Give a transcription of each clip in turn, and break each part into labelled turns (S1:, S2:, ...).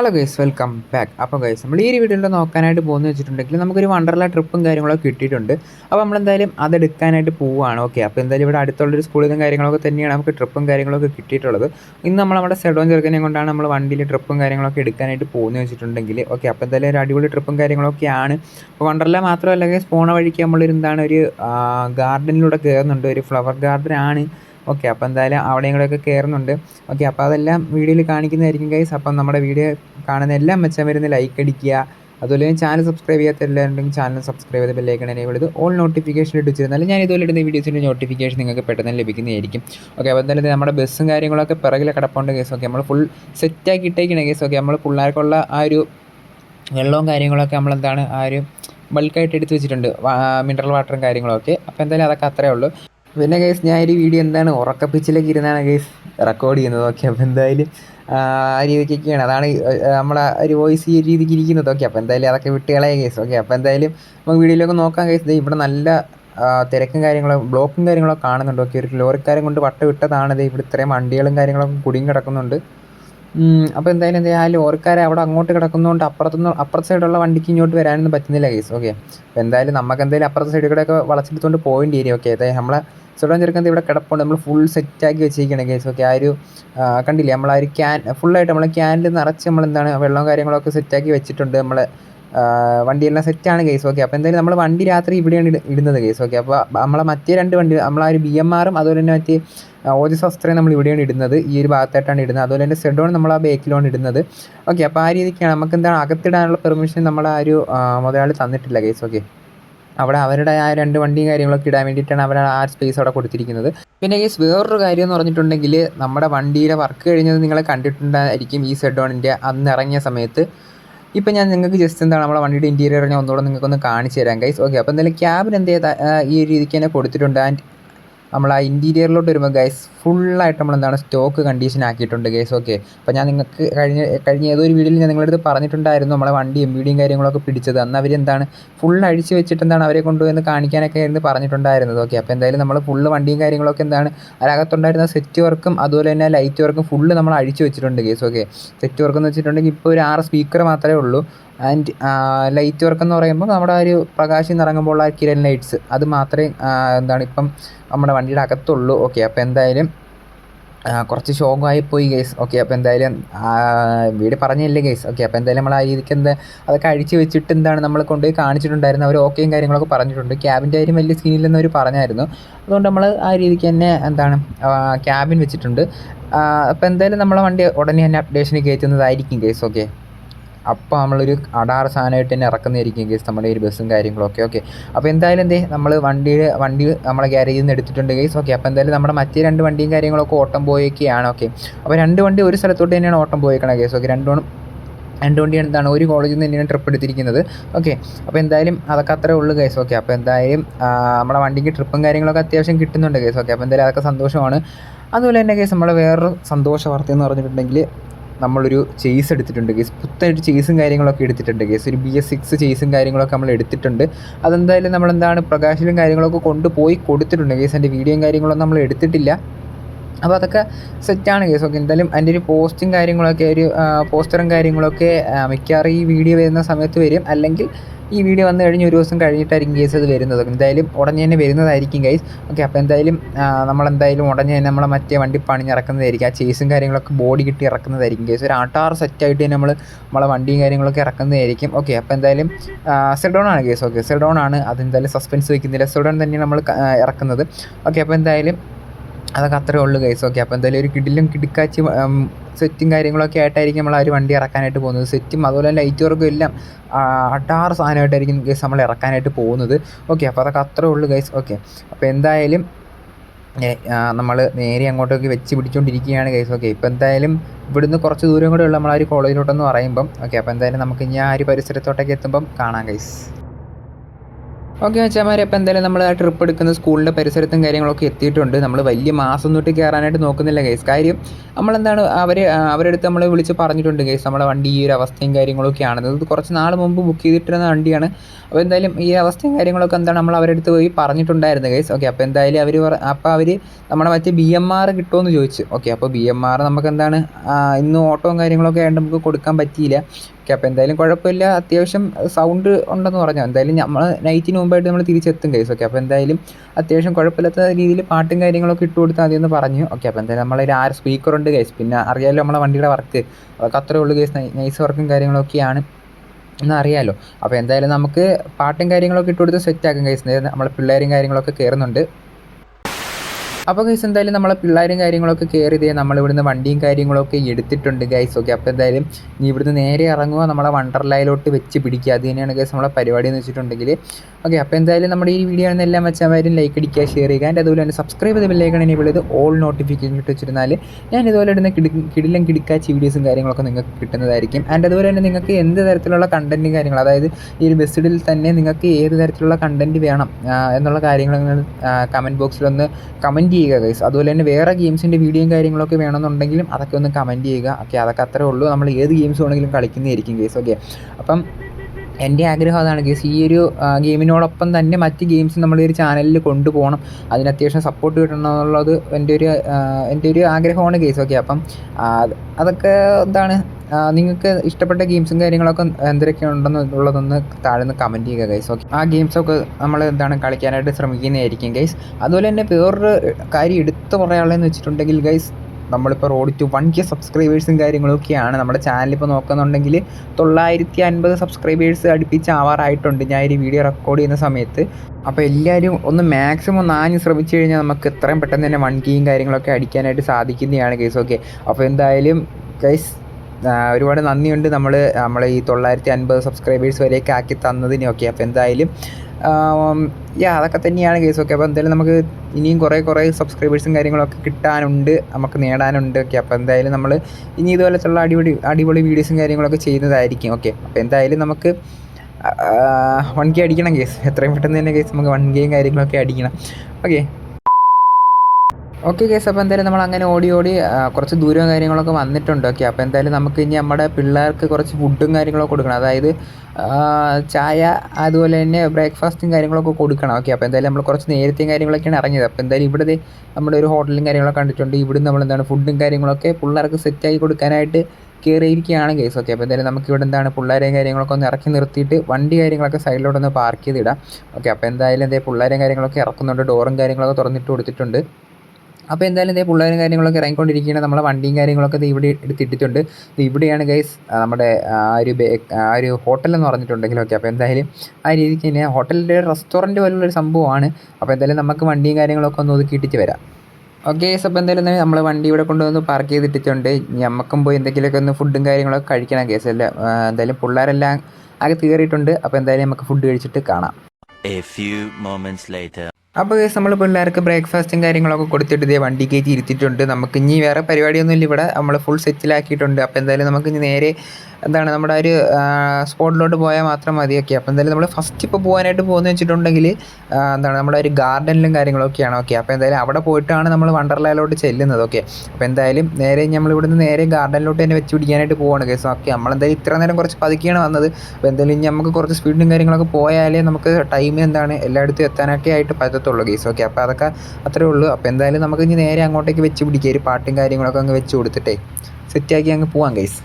S1: Hello guys welcome back അപ്പോൾ guys നമ്മൾ ഈ ഒരു വീഡിയോയിൽ നോക്കാനായിട്ട് പോകുന്നത് വെച്ചിട്ടുണ്ടെങ്കിൽ നമുക്കൊരു വണ്ടർല ട്രിപ്പും കാര്യങ്ങളൊക്കെ കിട്ടിയിട്ടുണ്ട്. അപ്പോൾ നമ്മളെന്തായാലും അതെടുക്കാനായിട്ട് പോവുകയാണ് ഓക്കെ അപ്പോൾ എന്തായാലും ഇവിടെ അടുത്തുള്ളൊരു സ്കൂളിൽ നിന്നും കാര്യങ്ങളൊക്കെ തന്നെയാണ് നമുക്ക് ട്രിപ്പും കാര്യങ്ങളൊക്കെ കിട്ടിയിട്ടുള്ളത്. ഇന്ന് നമ്മൾ നമ്മുടെ സെഡോൺ ചെറുക്കനെ കൊണ്ടാണ് നമ്മൾ വണ്ടിയിൽ ട്രിപ്പും കാര്യങ്ങളൊക്കെ എടുക്കാനായിട്ട് പോകുന്നത് വെച്ചിട്ടുണ്ടെങ്കിൽ. ഓക്കെ അപ്പോൾ എന്തായാലും ഒരു അടിപൊളി ട്രിപ്പും കാര്യങ്ങളൊക്കെയാണ് അപ്പോൾ വണ്ടർല മാത്രമല്ല ഗൈസ് പോണ വഴിക്ക് നമ്മളൊരു എന്താണ് ഒരു ഗാർഡനിലൂടെ കയറുന്നുണ്ട് ഒരു ഫ്ലവർ ഗാർഡൻ ആണ്. ഓക്കെ അപ്പോൾ എന്തായാലും അവിടെയും കൂടെയൊക്കെ കയറുന്നുണ്ട് ഓക്കെ അപ്പോൾ അതെല്ലാം വീഡിയോയിൽ കാണിക്കുന്നതായിരിക്കും ഗൈസ് അപ്പം നമ്മുടെ വീഡിയോ കാണുന്ന എല്ലാം വരുന്ന ലൈക്ക് അടിക്കുക. അതുപോലെ ചാനൽ സബ്സ്ക്രൈബ് ചെയ്യാത്ത എല്ലാവരുണ്ടെങ്കിൽ ചാനൽ സബ്സ്ക്രൈബ് ചെയ്ത് ബെല്ലൈക്കൺ എനേബിൾ ചെയ്ത് ഓൾ നോട്ടിഫിക്കേഷൻ ഇട്ട് വെച്ചിരുന്നാൽ ഞാൻ ഇതുപോലെ ഇടുന്ന വീഡിയോസിന്റെ നോട്ടിഫിക്കേഷൻ നിങ്ങൾക്ക് പെട്ടെന്ന് ലഭിക്കുന്നതായിരിക്കും. ഓക്കെ അപ്പോൾ എന്തായാലും നമ്മുടെ ബസ്സും കാര്യങ്ങളൊക്കെ പിറകിൽ കിടപ്പുണ്ട് കേസ് ഓക്കെ നമ്മൾ ഫുൾ സെറ്റാക്കി ഇട്ടേക്കണേ കേസ് ഓക്കെ നമ്മൾ പിള്ളേർക്കുള്ള ആ ഒരു വെള്ളവും കാര്യങ്ങളൊക്കെ നമ്മളെന്താണ് ആ ഒരു ബൾക്കായിട്ട് എടുത്ത് വെച്ചിട്ടുണ്ട്. മിനറൽ വാട്ടറും കാര്യങ്ങളൊക്കെ. അപ്പോൾ എന്തായാലും അതൊക്കെ അത്രേ ഉള്ളൂ. പിന്നെ ഗൈസ് ഞാൻ ഒരു വീഡിയോ എന്താണ് ഉറക്കപ്പിച്ചിലേക്ക് ഇരുന്നാണ് ഗൈസ് റെക്കോർഡ് ചെയ്യുന്നത്. ഓക്കെ അപ്പോൾ എന്തായാലും ആ രീതിക്കൊക്കെയാണ്. അതാണ് നമ്മളെ ഒരു വോയിസ് ഈ രീതിക്ക് ഇരിക്കുന്നത്. ഓക്കെ അപ്പോൾ എന്തായാലും അതൊക്കെ വിട്ട് കളയാം കേസ് ഓക്കെ അപ്പോൾ എന്തായാലും നമുക്ക് വീഡിയോയിലൊക്കെ നോക്കാം കേസ് ഇവിടെ നല്ല തിരക്കും കാര്യങ്ങളും ബ്ലോക്കും കാര്യങ്ങളൊക്കെ കാണുന്നുണ്ട്. ഓക്കെ ഒരു ലോറിക്കാരൻ കൊണ്ട് വട്ട വിട്ടതാണ് ഇത് ഇവിടെ ഇത്രയും വണ്ടികളും കാര്യങ്ങളൊക്കെ കുടുങ്ങി കിടക്കുന്നുണ്ട്. അപ്പോൾ എന്തായാലും എന്താ ആ ലോറിക്കാരെ അവിടെ അങ്ങോട്ട് കിടക്കുന്നതുകൊണ്ട് അപ്പുറത്തുനിന്ന് അപ്പുറത്തെ സൈഡുള്ള വണ്ടിക്ക് ഇങ്ങോട്ട് വരാനൊന്നും പറ്റുന്നില്ല കേസ് ഓക്കെ അപ്പോൾ എന്തായാലും നമുക്ക് എന്തായാലും അപ്പുറത്തെ സൈഡിൽ ഒക്കെ വളച്ചെടുത്തുകൊണ്ട് പോകേണ്ടി വരും ഓക്കെ അതായത് നമ്മളെ സുഡാൻ ചെറുക്കൻ ഇവിടെ കിടപ്പുണ്ട് നമ്മൾ ഫുൾ സെറ്റാക്കി വെച്ചിരിക്കുകയാണ് കേസ് ഓക്കെ ആ ഒരു കണ്ടില്ലേ? നമ്മൾ ക്യാൻ ഫുള്ളായിട്ട് നമ്മൾ ക്യാനിൽ നിറച്ച് നമ്മൾ എന്താണ് വെള്ളവും കാര്യങ്ങളൊക്കെ സെറ്റാക്കി വെച്ചിട്ടുണ്ട് നമ്മൾ വണ്ടിയെല്ലാം സെറ്റാണ് കേസ് ഓക്കെ അപ്പോൾ എന്തായാലും നമ്മൾ വണ്ടി രാത്രി ഇവിടെയാണ് ഇടുന്നത് കേസ് ഓക്കെ അപ്പോൾ നമ്മളെ മറ്റേ രണ്ട് വണ്ടി നമ്മൾ ആ ഒരു ബി എം ആറും അതുപോലെ തന്നെ മറ്റേ ഓജസ് വസ്ത്രയും നമ്മൾ ഇവിടെയാണ് ഇടുന്നത്. ഈ ഒരു ഭാഗത്തായിട്ടാണ് ഇടുന്നത്. അതുപോലെ തന്നെ സെഡോൺ നമ്മൾ ആ ബേക്കിലാണ് ഇടുന്നത്. ഓക്കെ അപ്പോൾ ആ രീതിക്കാണ്. നമുക്ക് എന്താണ് അകത്തിടാനുള്ള പെർമിഷൻ നമ്മൾ ആ ഒരു മുതലാളി തന്നിട്ടില്ല കേസ് ഓക്കെ അവിടെ അവരുടെ ആ രണ്ട് വണ്ടിയും കാര്യങ്ങളൊക്കെ ഇടാൻ വേണ്ടിയിട്ടാണ് അവർ ആ സ്പേസ് അവിടെ കൊടുത്തിരിക്കുന്നത്. പിന്നെ കേസ് വേറൊരു കാര്യം എന്ന് പറഞ്ഞിട്ടുണ്ടെങ്കിൽ നമ്മുടെ വണ്ടിയിലെ വർക്ക് കഴിഞ്ഞത് നിങ്ങളെ കണ്ടിട്ടുണ്ടായിരിക്കും ഈ സെഡോണിന്റെ അന്ന് ഇറങ്ങിയ സമയത്ത്. ഇപ്പം ഞാൻ നിങ്ങൾക്ക് ജസ്റ്റ് എന്താണ് നമ്മുടെ വണ്ടിയുടെ ഇന്റീരിയർ ഞാൻ ഒന്നുകൂടെ നിങ്ങൾക്കൊന്ന് കാണിച്ചു തരാം ഗൈസ് ഓക്കെ അപ്പോൾ എന്തായാലും ക്യാബിന് എന്ത് ഈ രീതിക്ക് തന്നെ കൊടുത്തിട്ടുണ്ട്. ആൻഡ് നമ്മൾ ആ ഇന്റീരിയറിലോട്ട് വരുമ്പോൾ ഗൈസ് ഫുള്ളായിട്ട് നമ്മൾ എന്താണ് സ്റ്റോക്ക് കണ്ടീഷൻ ആക്കിയിട്ടുണ്ട് കേസ് ഓക്കെ അപ്പോൾ ഞാൻ നിങ്ങൾക്ക് കഴിഞ്ഞ കഴിഞ്ഞ ഏതോ ഒരു വീഡിയോയിൽ ഞാൻ നിങ്ങളടുത്ത് പറഞ്ഞിട്ടുണ്ടായിരുന്നു നമ്മളെ വണ്ടി എം കാര്യങ്ങളൊക്കെ പിടിച്ചത്. അന്ന് അവരെന്താണ് ഫുൾ അഴിച്ച് വെച്ചിട്ട് എന്താണ് അവരെ കൊണ്ടുവന്ന് കാണിക്കാനൊക്കെ ആയിരുന്നു പറഞ്ഞിട്ടുണ്ടായിരുന്നത്. ഓക്കെ അപ്പോൾ എന്തായാലും നമ്മൾ ഫുള്ള് വണ്ടിയും കാര്യങ്ങളൊക്കെ എന്താണ് അതിനകത്തുണ്ടായിരുന്ന സെറ്റ് വർക്കും അതുപോലെ തന്നെ ലൈറ്റ് വർക്കും ഫുള്ള് നമ്മൾ അഴിച്ചു വെച്ചിട്ടുണ്ട് കേസ് ഓക്കെ സെറ്റ് വർക്ക് എന്ന് വെച്ചിട്ടുണ്ടെങ്കിൽ ഇപ്പോൾ ഒരു ആറ് സ്പീക്കർ മാത്രമേ ഉള്ളൂ. ആൻഡ് ലൈറ്റ് വർക്ക് എന്ന് പറയുമ്പോൾ നമ്മുടെ ഒരു പ്രകാശം നിറങ്ങുമ്പോൾ ആ കിരൺ ലൈറ്റ്സ് അത് മാത്രമേ എന്താണ് ഇപ്പം നമ്മുടെ വണ്ടിയുടെ അകത്തുള്ളൂ. ഓക്കെ അപ്പോൾ എന്തായാലും കുറച്ച് ഷോങ്ങായി പോയി ഗേസ് ഓക്കെ അപ്പോൾ എന്തായാലും വീട് പറഞ്ഞില്ലേ ഗേസ് ഓക്കെ അപ്പോൾ എന്തായാലും നമ്മൾ ആ രീതിക്ക് എന്താ അതൊക്കെ അഴിച്ച് വെച്ചിട്ട് എന്താണ് നമ്മൾ കൊണ്ടുപോയി കാണിച്ചിട്ടുണ്ടായിരുന്നു. അവർ ഓക്കെയും കാര്യങ്ങളൊക്കെ പറഞ്ഞിട്ടുണ്ട്. ക്യാബിന്റെ കാര്യം വലിയ സീനില്ലെന്ന് അവർ പറഞ്ഞായിരുന്നു. അതുകൊണ്ട് നമ്മൾ ആ രീതിക്ക് തന്നെ എന്താണ് ക്യാബിൻ വെച്ചിട്ടുണ്ട്. അപ്പോൾ എന്തായാലും നമ്മളെ വണ്ടി ഉടനെ തന്നെ അപ്ഡേഷന് കയറ്റുന്നതായിരിക്കും ഗേസ് ഓക്കെ അപ്പോൾ നമ്മളൊരു അടാറ് സാധനമായിട്ട് തന്നെ ഇറക്കുന്നതായിരിക്കും കേസ് നമ്മുടെ ഒരു ബസ്സും കാര്യങ്ങളൊക്കെ. ഓക്കെ അപ്പോൾ എന്തായാലും എന്തേ നമ്മൾ വണ്ടിയിൽ വണ്ടി നമ്മളെ ഗ്യാരേജിൽ നിന്ന് എടുത്തിട്ടുണ്ട് കേസ് ഓക്കെ അപ്പോൾ എന്തായാലും നമ്മുടെ മറ്റേ രണ്ട് വണ്ടിയും കാര്യങ്ങളൊക്കെ ഓട്ടം പോയൊക്കെയാണ്. ഓക്കെ അപ്പോൾ രണ്ട് വണ്ടി ഒരു സ്ഥലത്തോട്ട് തന്നെയാണ് ഓട്ടം പോയേക്കണ കേസ് ഓക്കെ രണ്ടോണം രണ്ട് വണ്ടി എന്താണ് ഒരു കോളേജിൽ നിന്ന് തന്നെയാണ് ട്രിപ്പ് എടുത്തിരിക്കുന്നത്. ഓക്കെ അപ്പോൾ എന്തായാലും അതൊക്കെ അത്രേ ഉള്ളൂ കേസ് ഓക്കെ അപ്പോൾ എന്തായാലും നമ്മുടെ വണ്ടിക്ക് ട്രിപ്പും കാര്യങ്ങളൊക്കെ അത്യാവശ്യം കിട്ടുന്നുണ്ട് കേസ് ഓക്കെ അപ്പോൾ എന്തായാലും അതൊക്കെ സന്തോഷമാണ്. അതുപോലെ തന്നെ കേസ് നമ്മളെ വേറൊരു സന്തോഷ വാർത്ത എന്ന് പറഞ്ഞിട്ടുണ്ടെങ്കിൽ നമ്മളൊരു ചേസ് എടുത്തിട്ടുണ്ട് കേസ് പുത്തായിട്ട് ചേസും കാര്യങ്ങളൊക്കെ എടുത്തിട്ടുണ്ട് കേസ് ഒരു ബി എസ് സിക്സ് ചേസും കാര്യങ്ങളൊക്കെ നമ്മൾ എടുത്തിട്ടുണ്ട്. അതെന്തായാലും നമ്മളെന്താണ് പ്രകാശിലും കാര്യങ്ങളൊക്കെ കൊണ്ടുപോയി കൊടുത്തിട്ടുണ്ട് കേസ് എന്റെ വീഡിയോയും കാര്യങ്ങളൊന്നും നമ്മൾ എടുത്തിട്ടില്ല. അപ്പോൾ അതൊക്കെ സെറ്റാണ് കേസ് ഓക്കെ എന്തായാലും അതിന്റെ ഒരു പോസ്റ്റും കാര്യങ്ങളൊക്കെ ഒരു പോസ്റ്ററും കാര്യങ്ങളൊക്കെ മിക്കവാറും ഈ വീഡിയോ വരുന്ന സമയത്ത് വരും. അല്ലെങ്കിൽ ഈ വീഡിയോ വന്നു കഴിഞ്ഞ് ഒരു ദിവസം കഴിഞ്ഞിട്ടായിരിക്കും കേസ് അത് വരുന്നത്. എന്തായാലും ഉടനെ തന്നെ വരുന്നതായിരിക്കും ഗൈസ് ഓക്കെ അപ്പോൾ എന്തായാലും നമ്മളെന്തായാലും ഉടനെ തന്നെ നമ്മളെ മറ്റേ വണ്ടി പണിഞ്ഞിറക്കുന്നതായിരിക്കും. ആ ചേസും കാര്യങ്ങളൊക്കെ ബോഡി കിട്ടി ഇറക്കുന്നതായിരിക്കും കേസ് ഒരു ആട്ടാറ് സെറ്റായിട്ട് തന്നെ നമ്മൾ നമ്മളെ വണ്ടിയും കാര്യങ്ങളൊക്കെ ഇറക്കുന്നതായിരിക്കും. ഓക്കെ അപ്പോൾ എന്തായാലും സെഡോൺ ആണ് കേസ് ഓക്കെ സെഡോൺ ആണ്. അതെന്തായാലും സസ്പെൻസ് വയ്ക്കുന്നില്ല. സെഡോൺ തന്നെയാണ് നമ്മൾ ഇറക്കുന്നത്. ഓക്കെ അപ്പോൾ എന്തായാലും അതൊക്കെ അത്രേ ഉള്ളൂ ഗൈസ് ഓക്കെ അപ്പോൾ എന്തായാലും ഒരു കിടിലും കിടുക്കാച്ചി സെറ്റും കാര്യങ്ങളൊക്കെ ആയിട്ടായിരിക്കും നമ്മൾ ആ ഒരു വണ്ടി ഇറക്കാനായിട്ട് പോകുന്നത്. സെറ്റും അതുപോലെ ലൈറ്റ് വർക്കും എല്ലാം അടാറ് സാധനമായിട്ടായിരിക്കും ഗൈസ് നമ്മൾ ഇറക്കാനായിട്ട് പോകുന്നത്. ഓക്കെ അപ്പോൾ അതൊക്കെ അത്രേ ഉള്ളൂ ഗൈസ് ഓക്കെ അപ്പോൾ എന്തായാലും നമ്മൾ നേരെ അങ്ങോട്ടേക്ക് വെച്ച് പിടിച്ചുകൊണ്ടിരിക്കുകയാണ് ഗൈസ് ഓക്കെ ഇപ്പോൾ എന്തായാലും ഇവിടുന്ന് കുറച്ച് ദൂരം കൂടെ ഉള്ള നമ്മൾ ആ ഒരു കോളേജിലോട്ടെന്ന് പറയുമ്പം. ഓക്കെ അപ്പോൾ എന്തായാലും നമുക്ക് ഇനി ആ ഒരു പരിസരത്തോട്ടൊക്കെ എത്തുമ്പം കാണാം ഗൈസ് ഓക്കെ വെച്ചാൽ ഇപ്പം എന്തായാലും നമ്മൾ ആ ട്രിപ്പ് എടുക്കുന്ന സ്കൂളിന്റെ പരിസരത്തും കാര്യങ്ങളൊക്കെ എത്തിയിട്ടുണ്ട്. നമ്മൾ വലിയ മാസം തൊട്ട് കയറാനായിട്ട് നോക്കുന്നില്ല കേസ് കാര്യം നമ്മളെന്താണ് അവർ അവരെടുത്ത് നമ്മൾ വിളിച്ച് പറഞ്ഞിട്ടുണ്ട് കേസ് നമ്മുടെ വണ്ടി ഈ ഒരു അവസ്ഥയും കാര്യങ്ങളൊക്കെയാണ് ഇത് കുറച്ച് നാൾ മുമ്പ് ബുക്ക് ചെയ്തിട്ടിരുന്ന വണ്ടിയാണ്. അപ്പോൾ എന്തായാലും ഈ അവസ്ഥയും കാര്യങ്ങളൊക്കെ എന്താണ് നമ്മൾ അവരുടെ അടുത്ത് പോയി പറഞ്ഞിട്ടുണ്ടായിരുന്നു കേസ് ഓക്കെ അപ്പോൾ എന്തായാലും അവർ അപ്പോൾ അവർ നമ്മുടെ മറ്റേ ബി എം ആർ കിട്ടുമെന്ന് ചോദിച്ചു. ഓക്കെ അപ്പോൾ ബി എം ആർ നമുക്ക് എന്താണ് ഇന്ന് ഓട്ടവും കാര്യങ്ങളൊക്കെ ആയിട്ട് നമുക്ക് കൊടുക്കാൻ പറ്റിയില്ല. ഓക്കെ അപ്പോൾ എന്തായാലും കുഴപ്പമില്ല. അത്യാവശ്യം സൗണ്ട് ഉണ്ടെന്ന് പറഞ്ഞു? എന്തായാലും നമ്മൾ നൈറ്റിന് മുമ്പായിട്ട് നമ്മൾ തിരിച്ചെത്തും കേസ് ഓക്കെ അപ്പോൾ എന്തായാലും അത്യാവശ്യം കുഴപ്പമില്ലാത്ത രീതിയിൽ പാട്ടും കാര്യങ്ങളൊക്കെ ഇട്ട് കൊടുത്താൽ മതി എന്ന് പറഞ്ഞു. ഓക്കെ അപ്പോൾ എന്തായാലും നമ്മളൊരു ആറ് സ്പീക്കറുണ്ട് കേസ് പിന്നെ അറിയാമല്ലോ നമ്മളെ വണ്ടിയുടെ വർക്ക് അതൊക്കെ അത്രേ ഉള്ളൂ കേസ് നൈസ് വർക്കും കാര്യങ്ങളൊക്കെയാണ്. എന്നറിയാമല്ലോ അപ്പോൾ എന്തായാലും നമുക്ക് പാട്ടും കാര്യങ്ങളൊക്കെ ഇട്ട് കൊടുത്ത് സെറ്റ് ആക്കും കേസ് നമ്മളെ പിള്ളേരും കാര്യങ്ങളൊക്കെ കയറുന്നുണ്ട് അപ്പോൾ ഗൈസ് എന്തായാലും നമ്മളെ പിള്ളേരും കാര്യങ്ങളൊക്കെ കയറി ഇതേ നമ്മളിവിടുന്ന് വണ്ടിയും കാര്യങ്ങളൊക്കെ എടുത്തിട്ടുണ്ട് ഗൈസ് ഓക്കെ അപ്പോൾ എന്തായാലും നീ ഇവിടുന്ന് നേരെ ഇറങ്ങുക നമ്മളെ വണ്ടർലായിലോട്ട് വെച്ച് പിടിക്കുക. അത് തന്നെയാണ് ഗൈസ് നമ്മളെ പരിപാടി എന്ന് വെച്ചിട്ടുണ്ടെങ്കിൽ ഓക്കെ അപ്പോൾ എന്തായാലും നമ്മുടെ ഈ വീഡിയോ ആണ് എല്ലാം വെച്ചാൽ ലൈക്ക് അടിക്കുക ഷെയർ ചെയ്യുക. ആൻഡ് അതുപോലെ തന്നെ സബ്സ്ക്രൈബ് ചെയ്ത് ബില്ലേക്കാണ് ഇനി വിളിയത് ഓൾ നോട്ടിഫിക്കേഷൻ വെച്ചിരുന്നാൽ ഞാൻ ഇതുപോലെ ഇടുന്ന കിടി കിടിലം കിടിക്കാച്ച് വീഡിയോസും കാര്യങ്ങളൊക്കെ നിങ്ങൾക്ക് കിട്ടുന്നതായിരിക്കും. ആൻഡ് അതുപോലെ തന്നെ നിങ്ങൾക്ക് എന്ത് തരത്തിലുള്ള കണ്ടന്റും കാര്യങ്ങൾ അതായത് ഈ ഒരു ബസ്സിഡിൽ തന്നെ നിങ്ങൾക്ക് ഏത് തരത്തിലുള്ള കണ്ടന്റ് വേണം എന്നുള്ള കാര്യങ്ങൾ നിങ്ങൾ കമന്റ് ബോക്സിലൊന്ന് കമന്റ് ചെയ്യുക ഗൈസ് അതുപോലെ തന്നെ വേറെ ഗെയിംസിന്റെ വീഡിയോയും കാര്യങ്ങളൊക്കെ വേണമെന്നുണ്ടെങ്കിലും അതൊക്കെ ഒന്ന് കമന്റ് ചെയ്യുക. ഓക്കെ അതൊക്കെ അത്രേ ഉള്ളൂ. നമ്മൾ ഏത് ഗെയിംസ് വേണമെങ്കിലും കളിക്കുന്നതായിരിക്കും ഗെയ്സ് ഓക്കെ അപ്പം എന്റെ ആഗ്രഹം അതാണ് ഗെയ്സ് ഈ ഒരു ഗെയിമിനോടൊപ്പം തന്നെ മറ്റ് ഗെയിംസ് നമ്മൾ ഈ ഒരു ചാനലിൽ കൊണ്ടുപോകണം. അതിന് അത്യാവശ്യം സപ്പോർട്ട് കിട്ടണം എന്നുള്ളത് എന്റെ ഒരു എന്റെ ഒരു ആഗ്രഹമാണ് ഗെയ്സ് ഓക്കെ അപ്പം അതൊക്കെ എന്താണ് നിങ്ങൾക്ക് ഇഷ്ടപ്പെട്ട ഗെയിംസും കാര്യങ്ങളൊക്കെ എന്തൊക്കെ ഉണ്ടെന്നുള്ളതൊന്ന് താഴെ നിന്ന് കമന്റ് ചെയ്യുക ഗൈസ് ഓക്കെ ആ ഗെയിംസൊക്കെ നമ്മൾ എന്താണ് കളിക്കാനായിട്ട് ശ്രമിക്കുന്നതായിരിക്കും ഗൈസ് അതുപോലെ തന്നെ വേറൊരു കാര്യം എടുത്തു പറയാനുള്ളതെന്ന് വെച്ചിട്ടുണ്ടെങ്കിൽ ഗൈസ് നമ്മളിപ്പോൾ റോഡ് ടു വൺ കെ സബ്സ്ക്രൈബേഴ്സും കാര്യങ്ങളൊക്കെയാണ്. നമ്മുടെ ചാനൽ ഇപ്പോൾ നോക്കുന്നുണ്ടെങ്കിൽ തൊള്ളായിരത്തി അൻപത് സബ്സ്ക്രൈബേഴ്സ് അടുപ്പിച്ച് ആവാറായിട്ടുണ്ട് ഞാൻ ഈ വീഡിയോ റെക്കോർഡ് ചെയ്യുന്ന സമയത്ത്. അപ്പോൾ എല്ലാവരും ഒന്ന് മാക്സിമം നാഞ്ഞ് ശ്രമിച്ചു കഴിഞ്ഞാൽ നമുക്ക് എത്രയും പെട്ടെന്ന് തന്നെ വൺ കെയും കാര്യങ്ങളൊക്കെ അടിക്കാനായിട്ട് സാധിക്കുന്നതാണ് കേസ് ഓക്കെ അപ്പോൾ എന്തായാലും ഗൈസ് ഒരുപാട് നന്ദിയുണ്ട് നമ്മൾ നമ്മളെ ഈ തൊള്ളായിരത്തി അൻപത് സബ്സ്ക്രൈബേഴ്സ് വരെയൊക്കെ ആക്കി തന്നതിനൊക്കെ അപ്പോൾ എന്തായാലും യാ അതൊക്കെ തന്നെയാണ് കേസ് ഓക്കെ അപ്പോൾ എന്തായാലും നമുക്ക് ഇനിയും കുറേ കുറേ സബ്സ്ക്രൈബേഴ്സും കാര്യങ്ങളൊക്കെ കിട്ടാനുണ്ട് നമുക്ക് നേടാനുണ്ട്. ഓക്കെ അപ്പോൾ എന്തായാലും നമ്മൾ ഇനി ഇതുപോലത്തുള്ള അടിപൊളി അടിപൊളി വീഡിയോസും കാര്യങ്ങളൊക്കെ ചെയ്യുന്നതായിരിക്കും. ഓക്കെ അപ്പോൾ എന്തായാലും നമുക്ക് വൺ കെ അടിക്കണം കേസ് എത്രയും പെട്ടെന്ന് തന്നെ കേസ് നമുക്ക് വൺ കെയും കാര്യങ്ങളൊക്കെ അടിക്കണം. ഓക്കെ ഓക്കെ കേസ് അപ്പോൾ എന്തായാലും നമ്മൾ അങ്ങനെ ഓടി ഓടി കുറച്ച് ദൂരവും കാര്യങ്ങളൊക്കെ വന്നിട്ടുണ്ട്. ഓക്കെ അപ്പോൾ എന്തായാലും നമുക്ക് ഇനി നമ്മുടെ പിള്ളേർക്ക് കുറച്ച് ഫുഡും കാര്യങ്ങളൊക്കെ കൊടുക്കണം. അതായത് ചായ അതുപോലെ തന്നെ ബ്രേക്ക്ഫാസ്റ്റും കാര്യങ്ങളൊക്കെ കൊടുക്കണം. ഓക്കെ അപ്പോൾ എന്തായാലും നമ്മൾ കുറച്ച് നേരത്തെയും കാര്യങ്ങളൊക്കെയാണ് ഇറങ്ങിയത്. അപ്പോൾ എന്തായാലും ഇവിടെ നമ്മുടെ ഒരു ഹോട്ടലും കാര്യങ്ങളൊക്കെ കണ്ടിട്ടുണ്ട്. ഇവിടുന്ന് നമ്മൾ എന്താണ് ഫുഡും കാര്യങ്ങളൊക്കെ പിള്ളേർക്ക് സെറ്റായി കൊടുക്കാനായിട്ട് കയറിയിരിക്കുകയാണ് കേസ്. ഓക്കെ അപ്പോൾ എന്തായാലും നമുക്ക് ഇവിടെ എന്താണ് പിള്ളേരെയും കാര്യങ്ങളൊക്കെ ഒന്ന് ഇറക്കി നിർത്തിയിട്ട് വണ്ടി കാര്യങ്ങളൊക്കെ സൈഡിലോട്ടൊന്ന് പാർക്ക് ചെയ്തിടാം ഓക്കെ അപ്പോൾ എന്തായാലും എന്തേ പിള്ളേരെയും കാര്യങ്ങളൊക്കെ ഇറക്കുന്നുണ്ട്. ഡോറും കാര്യങ്ങളൊക്കെ തുറന്നിട്ട് കൊടുത്തിട്ടുണ്ട്. അപ്പോൾ എന്തായാലും ഇതേ പിള്ളേരും കാര്യങ്ങളൊക്കെ ഇറങ്ങിക്കൊണ്ടിരിക്കുകയാണ്. നമ്മളെ വണ്ടിയും കാര്യങ്ങളൊക്കെ ഇവിടെ എടുത്തിട്ടിട്ടുണ്ട് ഇവിടെയാണ് ഗൈസ് നമ്മുടെ ആ ഒരു ആ ഒരു ഹോട്ടൽ എന്ന് പറഞ്ഞിട്ടുണ്ടെങ്കിലൊക്കെ അപ്പോൾ എന്തായാലും ആ രീതിക്ക് തന്നെ ഹോട്ടലിന്റെ റെസ്റ്റോറന്റ് പോലുള്ളൊരു സംഭവമാണ്. അപ്പോൾ എന്തായാലും നമുക്ക് വണ്ടിയും കാര്യങ്ങളൊക്കെ ഒന്ന് ഒതുക്കിയിട്ടിട്ട് വരാം. ഓക്കെ ഗൈസ് അപ്പോൾ എന്തായാലും നമ്മൾ വണ്ടി ഇവിടെ കൊണ്ടുവന്ന് പാർക്ക് ചെയ്തിട്ടിട്ടുണ്ട്. നമുക്കും പോയി എന്തെങ്കിലുമൊക്കെ ഒന്ന് ഫുഡും കാര്യങ്ങളൊക്കെ കഴിക്കണം കേസ് അല്ല എന്തായാലും പിള്ളേരെല്ലാം ആകെ തീറിയിട്ടുണ്ട്. അപ്പോൾ എന്തായാലും നമുക്ക് ഫുഡ് കഴിച്ചിട്ട് കാണാം.
S2: A few moments later.
S1: അപ്പോൾ ഗൈസ് നമ്മൾ പിള്ളേർക്ക് ബ്രേക്ക്ഫാസ്റ്റും കാര്യങ്ങളൊക്കെ കൊടുത്തിട്ട് ഇതേ വണ്ടി കയറ്റി ഇരുത്തിയിട്ടുണ്ട്. നമുക്ക് ഇനി വേറെ പരിപാടിയൊന്നുമില്ല ഇവിടെ. നമ്മൾ ഫുൾ സെറ്റിലാക്കിയിട്ടുണ്ട് അപ്പോൾ എന്തായാലും നമുക്ക് ഇനി നേരെ എന്താണ് നമ്മുടെ ഒരു സ്പോട്ടിലോട്ട് പോയാൽ മാത്രം മതിയൊക്കെ. അപ്പോൾ എന്തായാലും നമ്മൾ ഫസ്റ്റ് ഇപ്പോൾ പോകാനായിട്ട് പോകുന്നത് വെച്ചിട്ടുണ്ടെങ്കിൽ എന്താണ് നമ്മുടെ ഒരു ഗാർഡനിലും കാര്യങ്ങളൊക്കെയാണ്. ഓക്കെ അപ്പോൾ എന്തായാലും അവിടെ പോയിട്ടാണ് നമ്മൾ വണ്ടർലായിലോട്ട് ചെല്ലുന്നത്. ഓക്കെ അപ്പോൾ എന്തായാലും നേരെ നമ്മൾ ഇവിടുന്ന് നേരെ ഗാർഡനിലോട്ട് തന്നെ വെച്ച് പിടിക്കാനായിട്ട് പോവാണ് കേസ് ഓക്കെ നമ്മളെന്തായാലും ഇത്ര നേരം കുറച്ച് പതുക്കിയാണ് വന്നത്. അപ്പോൾ എന്തായാലും ഇനി നമുക്ക് കുറച്ച് സ്പീഡും കാര്യങ്ങളൊക്കെ പോയാലേ നമുക്ക് ടൈം എന്താണ് എല്ലായിടത്തും എത്താനൊക്കെ ആയിട്ട് പറ്റത്തുള്ളൂ കേസ് ഓക്കെ അപ്പോൾ അതൊക്കെ അത്രേ ഉള്ളൂ. അപ്പോൾ എന്തായാലും നമുക്ക് ഇനി നേരെ അങ്ങോട്ടേക്ക് വെച്ച് പിടിക്കുക ഒരു പാട്ടും കാര്യങ്ങളൊക്കെ അങ്ങ് വെച്ച് കൊടുത്തിട്ടേ. സെറ്റാക്കി അങ്ങ് പോവാം കേസ്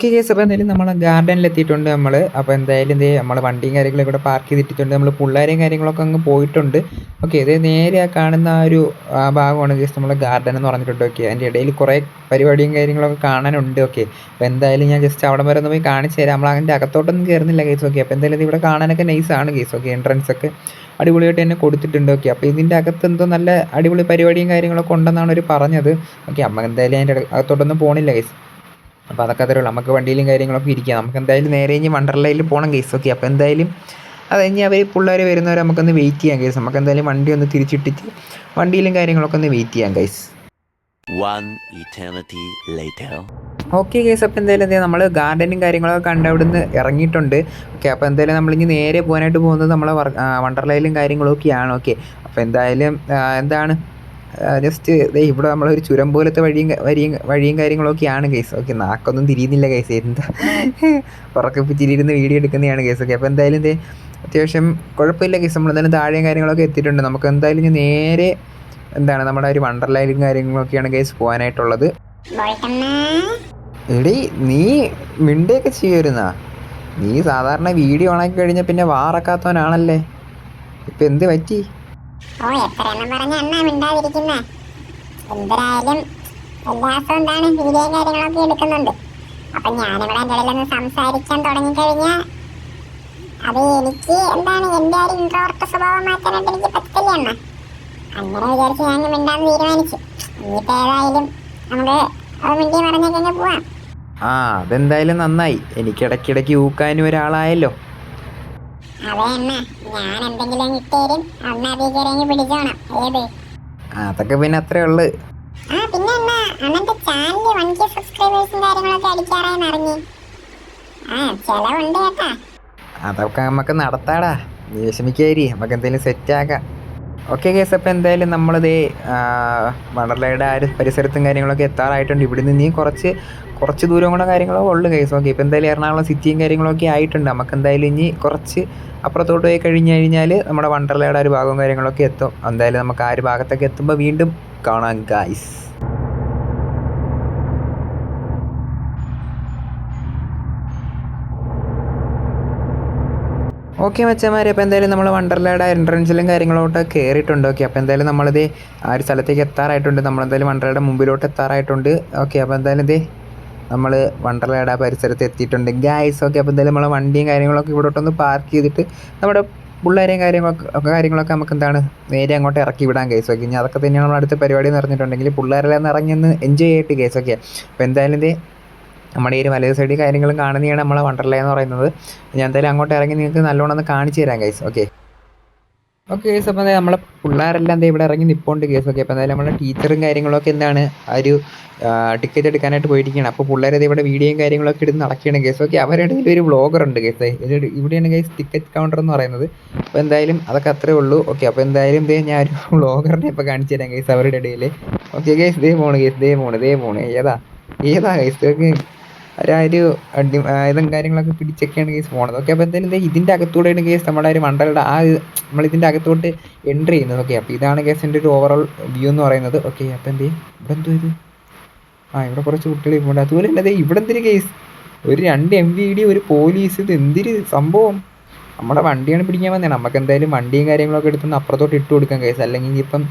S1: ഓക്കെ കേസ് അപ്പോൾ എന്തായാലും നമ്മൾ ഗാർഡനിൽ എത്തിയിട്ടുണ്ട് നമ്മൾ. അപ്പോൾ എന്തായാലും ഇതേ നമ്മൾ വണ്ടിയും കാര്യങ്ങളൊക്കെ ഇവിടെ പാർക്ക് ചെയ്തിട്ടുണ്ട് നമ്മൾ പിള്ളേരെയും കാര്യങ്ങളൊക്കെ അങ്ങ് പോയിട്ടുണ്ട്. ഓക്കെ ഇത് നേരെ ആ കാണുന്ന ആ ഒരു ആ ഭാഗമാണ് കേസ് നമ്മൾ ഗാർഡൻ എന്ന് പറഞ്ഞിട്ടുണ്ട്. ഓക്കെ അതിന്റെ ഇടയിൽ കുറേ പരിപാടിയും കാര്യങ്ങളൊക്കെ കാണാനുണ്ട്. ഓക്കെ അപ്പോൾ എന്തായാലും ഞാൻ ജസ്റ്റ് അവിടെ വരെ ഒന്ന് പോയി കാണിച്ചു തരാം. നമ്മൾ അതിന്റെ അകത്തോട്ടൊന്നും കയറുന്നില്ല കേസ് ഓക്കെ അപ്പോൾ എന്തായാലും ഇവിടെ കാണാനൊക്കെ നൈസാണ് കേസ് ഓക്കെ എൻട്രൻസ് ഒക്കെ അടിപൊളിയായിട്ട് തന്നെ കൊടുത്തിട്ടുണ്ട്. ഓക്കെ അപ്പോൾ ഇതിന്റെ അകത്ത് എന്തോ നല്ല അടിപൊളി പരിപാടിയും കാര്യങ്ങളൊക്കെ ഉണ്ടെന്നാണ് അവർ പറഞ്ഞത്. ഓക്കെ അമ്മ എന്തായാലും അതിന്റെ അകത്തോട്ടൊന്നും പോകണില്ല കേസ് അപ്പോൾ അതൊക്കെ അത്രേ ഉള്ളൂ. നമുക്ക് വണ്ടിയിലും കാര്യങ്ങളൊക്കെ ഇരിക്കാം. നമുക്ക് എന്തായാലും നേരെ ഇനി വണ്ടർലയിൽ പോകണം കേസ് ഓക്കെ അപ്പോൾ എന്തായാലും അത് കഴിഞ്ഞ് അവർ പിള്ളേർ വരുന്നവരെ നമുക്കൊന്ന് വെയിറ്റ് ചെയ്യാം കേസ് നമുക്ക് എന്തായാലും വണ്ടി ഒന്ന് തിരിച്ചിട്ടിട്ട് വണ്ടിയിലും കാര്യങ്ങളൊക്കെ ഒന്ന് വെയിറ്റ് ചെയ്യാം കേസ്. ഓക്കെ കേസ് അപ്പോൾ എന്തായാലും എന്താ നമ്മൾ ഗാർഡനും കാര്യങ്ങളൊക്കെ കണ്ട് അവിടെ നിന്ന് ഇറങ്ങിയിട്ടുണ്ട്. ഓക്കെ അപ്പോൾ എന്തായാലും നമ്മളിനി നേരെ പോകാനായിട്ട് പോകുന്നത് നമ്മളെ വണ്ടർലയിലും കാര്യങ്ങളൊക്കെയാണ്. ഓക്കെ അപ്പോൾ എന്തായാലും എന്താണ്? ജസ്റ്റ് ദേ ഇവിടെ നമ്മളൊരു ചുരം പോലത്തെ വഴിയും വഴിയും വഴിയും കാര്യങ്ങളൊക്കെയാണ് കേസ് ഓക്കെ നാക്കൊന്നും തിരിയുന്നില്ല കേസ് എന്താ? ഉറക്കെ തിരിയിരുന്ന് വീഡിയോ എടുക്കുന്നതാണ് കേസ് ഓക്കെ അപ്പോൾ എന്തായാലും ദേ അത്യാവശ്യം കുഴപ്പമില്ല കേസ് നമ്മൾ എന്തായാലും താഴെയും കാര്യങ്ങളൊക്കെ എത്തിയിട്ടുണ്ട്. നമുക്ക് എന്തായാലും ഇനി നേരെ എന്താണ് നമ്മുടെ ഒരു വണ്ടർലൈലും കാര്യങ്ങളൊക്കെയാണ് കേസ് പോകാനായിട്ടുള്ളത്. എടി നീ മിണ്ടയൊക്കെ ചെയ്യുമായിരുന്നാ നീ സാധാരണ വീഡിയോ ഓണാക്കി കഴിഞ്ഞാൽ പിന്നെ വാറക്കാത്തവനാണല്ലേ? ഇപ്പം എന്ത് പറ്റി?
S3: ഓ എത്ര പറഞ്ഞ അണ്ണാ എന്താണ് വീഡിയോ കാര്യങ്ങളൊക്കെ സംസാരിക്കാൻ എനിക്ക് എന്താണ് സ്വഭാവം പറ്റില്ല ഏതായാലും മിണ്ടി
S1: ആ അതെന്തായാലും നന്നായി. എനിക്ക് ഇടയ്ക്കിടയ്ക്ക് ഊക്കാനും ഒരാളായല്ലോ.
S3: ഞാൻ എന്തെങ്കിലും പിടിച്ചോണം. ഏത്?
S1: അതൊക്കെ പിന്നെ അത്രേ ഉള്ളു.
S3: ആ പിന്നെ ചാനലിൽ വൺ കെ സബ്സ്ക്രൈബേഴ്സും കാര്യങ്ങളൊക്കെ അടിക്കാറായെന്ന് അറിഞ്ഞു. ആ ചെലവുണ്ട് കേട്ടാ.
S1: അതൊക്കെ നമുക്ക് നടത്താടാ. നീ വിഷമിക്കാരി നമുക്ക് എന്തെങ്കിലും സെറ്റാക്കാം ഓക്കെ കേസ് അപ്പോൾ എന്തായാലും നമ്മളിത് വണ്ടർലയുടെ ആ ഒരു പരിസരത്തും കാര്യങ്ങളൊക്കെ എത്താറായിട്ടുണ്ട്. ഇവിടെ നിന്ന് നീ കുറച്ച് കുറച്ച് ദൂരം കൂടെ കാര്യങ്ങളൊക്കെ ഉള്ളു കേസ്. ഓക്കെ ഇപ്പോൾ എന്തായാലും എറണാകുളം സിറ്റിയും കാര്യങ്ങളൊക്കെ ആയിട്ടുണ്ട്. നമുക്ക് എന്തായാലും ഇനി കുറച്ച് അപ്പുറത്തോട്ട് പോയി കഴിഞ്ഞ് കഴിഞ്ഞാൽ നമ്മുടെ വണ്ടർലയുടെ ആ ഒരു ഭാഗവും കാര്യങ്ങളൊക്കെ എത്തും. എന്തായാലും നമുക്ക് ആ ഒരു ഭാഗത്തൊക്കെ എത്തുമ്പോൾ വീണ്ടും കാണാം ഗായ്സ് ഓക്കെ മച്ചന്മാരെ അപ്പോൾ എന്തായാലും നമ്മൾ വണ്ടർലയുടെ എൻട്രൻസിലും കാര്യങ്ങളോട്ട് കയറിയിട്ടുണ്ട് ഓക്കെ അപ്പോൾ എന്തായാലും നമ്മളിത് ആ ഒരു സ്ഥലത്തേക്ക് എത്താറായിട്ടുണ്ട്. നമ്മളെന്തായാലും വണ്ടർലയുടെ മുമ്പിലോട്ട് എത്താറായിട്ടുണ്ട്. ഓക്കെ അപ്പോൾ എന്തായാലും ഇത് നമ്മൾ വണ്ടർലയുടെ പരിസരത്ത് എത്തിയിട്ടുണ്ട്. ഗായ്സ് ഓക്കെ അപ്പോൾ എന്തായാലും നമ്മളെ വണ്ടിയും കാര്യങ്ങളൊക്കെ ഇവിടോട്ടൊന്ന് പാർക്ക് ചെയ്തിട്ട് നമ്മുടെ പിള്ളേരെയും കാര്യങ്ങളൊക്കെ കാര്യങ്ങളൊക്കെ നമുക്ക് എന്താണ് നേരെ അങ്ങോട്ട് ഇറക്കി വിടാൻ കേസ് ഓക്കെ ഇനി അതൊക്കെ തന്നെയാണ് നമ്മുടെ അടുത്ത പരിപാടി എന്ന് പറഞ്ഞിട്ടുണ്ടെങ്കിൽ പിള്ളേരെല്ലാം ഇറങ്ങി ഒന്ന് എൻജോയ് ആയിട്ട് കേസ് ഓക്കെ അപ്പോൾ എന്തായാലും ഇത് നമ്മുടെ ഈ ഒരു വലത് സൈഡിൽ കാര്യങ്ങളും കാണുന്നതാണ് നമ്മളെ വണ്ടർല എന്ന് പറയുന്നത്. ഞാൻ എന്തായാലും അങ്ങോട്ട് ഇറങ്ങി നിങ്ങൾക്ക് നല്ലോണം ഒന്ന് കാണിച്ചു തരാം ഗൈസ് ഓക്കെ ഓക്കെ കേസ് അപ്പോൾ എന്തായാലും നമ്മളെ പിള്ളേരെല്ലാം എന്താ ഇവിടെ ഇറങ്ങി നിൽപ്പുണ്ട് കേസ് ഓക്കെ അപ്പോൾ എന്തായാലും നമ്മുടെ ടീച്ചറും കാര്യങ്ങളൊക്കെ എന്താണ് ആ ഒരു ടിക്കറ്റ് എടുക്കാനായിട്ട് പോയിരിക്കുകയാണ് അപ്പോൾ പിള്ളേരെ ഇവിടെ വീഡിയോയും കാര്യങ്ങളൊക്കെ എടുത്ത് നടക്കുകയാണ് കേസ് ഓക്കെ അവരുടെ ഒരു വ്ളോഗർ ഉണ്ട് കേസ് ഇവിടെയാണ് കേസ് ടിക്കറ്റ് കൗണ്ടർ എന്ന് പറയുന്നത്. അപ്പോൾ എന്തായാലും അതൊക്കെ അത്രേ ഉള്ളൂ. ഓക്കെ അപ്പോൾ എന്തായാലും ഇതേ ഞാൻ ഒരു വ്ളോഗറിനെ ഇപ്പോൾ കാണിച്ചു തരാം കേസ് അവരുടെ ഇടയിൽ. ഓക്കെ കേസ് ഇതേ പോണ് കേസ് ഇതേ പോണ് ഇതേ പോണ്. ഏതാ? ഏതാ കേസ് ഒരു ആ ഒരു അടി കാര്യങ്ങളൊക്കെ പിടിച്ചൊക്കെയാണ് കേസ് പോണത്. ഓക്കെ അപ്പോൾ എന്തായാലും ഇതിന്റെ ഇതിന്റെ അകത്തൂടെയാണ് കേസ് നമ്മുടെ ഒരു മണ്ടലുടെ ആ നമ്മൾ ഇതിന്റെ അകത്തോട്ട് എൻട്രി ചെയ്യുന്നത്. ഓക്കെ അപ്പോൾ ഇതാണ് കേസിന്റെ ഒരു ഓവറോൾ വ്യൂ എന്ന് പറയുന്നത്. ഓക്കെ അപ്പോൾ എന്ത് ഇവിടെ എന്തോ ഇത്? ആ ഇവിടെ കുറച്ച് കുട്ടികൾ ഇപ്പോണ്ട് അതുപോലെ തന്നെ അതെ ഇവിടെ എന്തൊരു കേസ് ഒരു രണ്ട് എം വി ഡി ഒരു പോലീസ് ഇത് എന്തൊരു സംഭവം? നമ്മുടെ വണ്ടിയാണ് പിടിക്കാൻ വന്നേ. നമുക്ക് എന്തായാലും വണ്ടിയും കാര്യങ്ങളൊക്കെ എടുത്തൊന്ന് അപ്പുറത്തോട്ട് ഇട്ട് കൊടുക്കാം കേസ് അല്ലെങ്കിൽ ഇനിയിപ്പം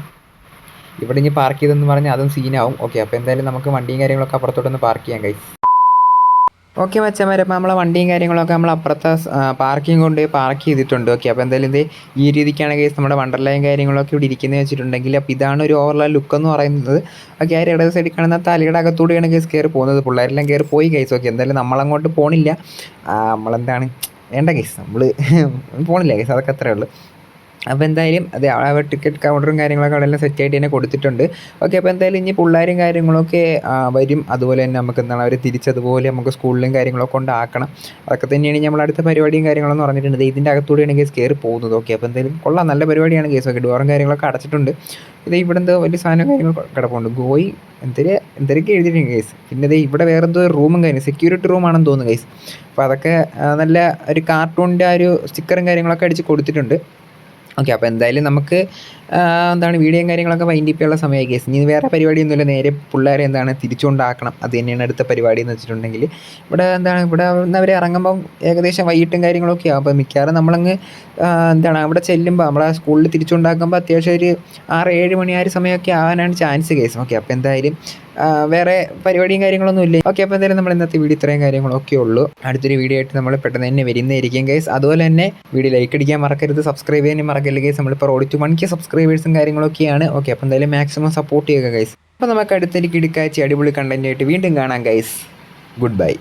S1: ഇവിടെ ഇനി പാർക്ക് ചെയ്തെന്ന് പറഞ്ഞാൽ അതും സീനാവും ഓക്കെ അപ്പോൾ എന്തായാലും നമുക്ക് വണ്ടിയും കാര്യങ്ങളൊക്കെ അപ്പുറത്തോട്ടൊന്ന് പാർക്ക് ചെയ്യാം കൈസ് ഓക്കെ മച്ചന്മാരെ അപ്പോൾ നമ്മളെ വണ്ടിയും കാര്യങ്ങളൊക്കെ നമ്മൾ അപ്പുറത്തെ പാർക്കിംഗ് കൊണ്ട് പാർക്ക് ചെയ്തിട്ടുണ്ട്. ഓക്കെ അപ്പോൾ എന്തായാലും ഇത് ഈ രീതിക്കാണ് കേസ് നമ്മുടെ വണ്ടർലയും കാര്യങ്ങളൊക്കെ ഇവിടെ ഇരിക്കുന്നത് വെച്ചിട്ടുണ്ടെങ്കിൽ അപ്പോൾ ഇതാണ് ഒരു ഓവറോൾ ലുക്ക് എന്ന് പറയുന്നത്. ഓക്കെ ആ ഇടത് സൈഡിൽ കാണുന്ന തലയുടെ അകത്തൂടെയാണ് കേസ് കയറി പോകുന്നത്. പിള്ളേരെല്ലാം കയറി പോയി കേസ് ഓക്കെ എന്തായാലും നമ്മളങ്ങോട്ട് പോണില്ല. നമ്മളെന്താണ് വേണ്ട കേസ് നമ്മൾ പോണില്ല കേസ് അതൊക്കെ അത്രേ ഉള്ളൂ. അപ്പോൾ എന്തായാലും അതെ ടിക്കറ്റ് കൗണ്ടറും കാര്യങ്ങളൊക്കെ അവിടെ എല്ലാം സെറ്റ് ആയിട്ട് തന്നെ കൊടുത്തിട്ടുണ്ട്. ഓക്കെ അപ്പോൾ എന്തായാലും ഇനി പിള്ളേരും കാര്യങ്ങളൊക്കെ വരും. അതുപോലെ തന്നെ നമുക്ക് എന്താണ് അവർ തിരിച്ചതുപോലെ നമുക്ക് സ്കൂളിലും കാര്യങ്ങളൊക്കെ കൊണ്ടാക്കണം. അതൊക്കെ തന്നെയാണ് നമ്മൾ അടുത്ത പരിപാടിയും കാര്യങ്ങളെന്ന് പറഞ്ഞിട്ടുണ്ട്. ഇതിന്റെ അകത്തൂടെയാണ് കേസ് കയറി പോകുന്നത്. ഓക്കെ അപ്പോൾ എന്തായാലും കൊള്ളാം. നല്ല പരിപാടിയാണ് കേസ് ഓക്കെ ഡോറും കാര്യങ്ങളൊക്കെ അടച്ചിട്ടുണ്ട്. ഇത് ഇവിടെ എന്തോ വലിയ സാധനം കാര്യങ്ങൾ കിടപ്പുണ്ട്. ഗോയി എന്തൊരു എന്തൊക്കെ എഴുതിയിട്ടുണ്ട് കേസ് പിന്നെ ഇത് ഇവിടെ വേറെ എന്തോ റൂമും കാര്യം സെക്യൂരിറ്റി റൂമാണെന്ന് തോന്നുന്നു കേസ് അപ്പോൾ അതൊക്കെ നല്ല ഒരു കാർട്ടൂണിന്റെ ആ ഒരു സ്റ്റിക്കറും കാര്യങ്ങളൊക്കെ അടിച്ച് കൊടുത്തിട്ടുണ്ട്. ഓക്കെ അപ്പോൾ എന്തായാലും നമുക്ക് എന്താണ് വീഡിയോയും കാര്യങ്ങളൊക്കെ വൈൻഡ് ചെയ്യാനുള്ള സമയമായി കേസ് ഇനി വേറെ പരിപാടിയൊന്നുമില്ല. നേരെ പിള്ളേരെ എന്താണ് തിരിച്ചുകൊണ്ടാക്കണം. അത് തന്നെയാണ് അടുത്ത പരിപാടി എന്ന് വെച്ചിട്ടുണ്ടെങ്കിൽ. ഇവിടെ എന്താണ് ഇവിടെ അവർ ഇറങ്ങുമ്പം ഏകദേശം വൈകിട്ടും കാര്യങ്ങളൊക്കെ ആകും അപ്പോൾ മിക്കവാറും നമ്മളങ്ങ് എന്താണ് അവിടെ ചെല്ലുമ്പോൾ നമ്മളെ സ്കൂളിൽ തിരിച്ചുണ്ടാക്കുമ്പോൾ അത്യാവശ്യം ഒരു ആറ് ഏഴ് മണി ആ ഒരു സമയമൊക്കെ ആവാനാണ് ചാൻസ് കേസ് ഓക്കെ അപ്പോൾ എന്തായാലും വേറെ പരിപാടിയും കാര്യങ്ങളൊന്നും ഇല്ല? ഓക്കെ അപ്പോൾ എന്തായാലും നമ്മൾ ഇന്നത്തെ വീഡിയോ ഇത്രയും കാര്യങ്ങളൊക്കെ ഉള്ളൂ. അടുത്തൊരു വീഡിയോ ആയിട്ട് നമ്മൾ പെട്ടെന്ന് തന്നെ വരുന്നതായിരിക്കും ഗൈസ് അതുപോലെ തന്നെ വീഡിയോ ലൈക്ക് അടിക്കാൻ മറക്കരുത് സബ്സ്ക്രൈബ് ചെയ്യാനും മറക്കരുത് ഗൈസ് നമ്മളിപ്പോൾ റോഡ് ടു വൺ കെ സബ്സ്ക്രൈബേഴ്സും കാര്യങ്ങളൊക്കെയാണ്. ഓക്കെ അപ്പോൾ എന്തായാലും മാക്സിമം സപ്പോർട്ട് ചെയ്യുക ഗൈസ് അപ്പോൾ നമുക്ക് അടുത്തൊരു കിടക്കാഴ്ച അടിപൊളി കണ്ടന്റായിട്ട് വീണ്ടും കാണാം ഗൈസ് ഗുഡ് ബൈ.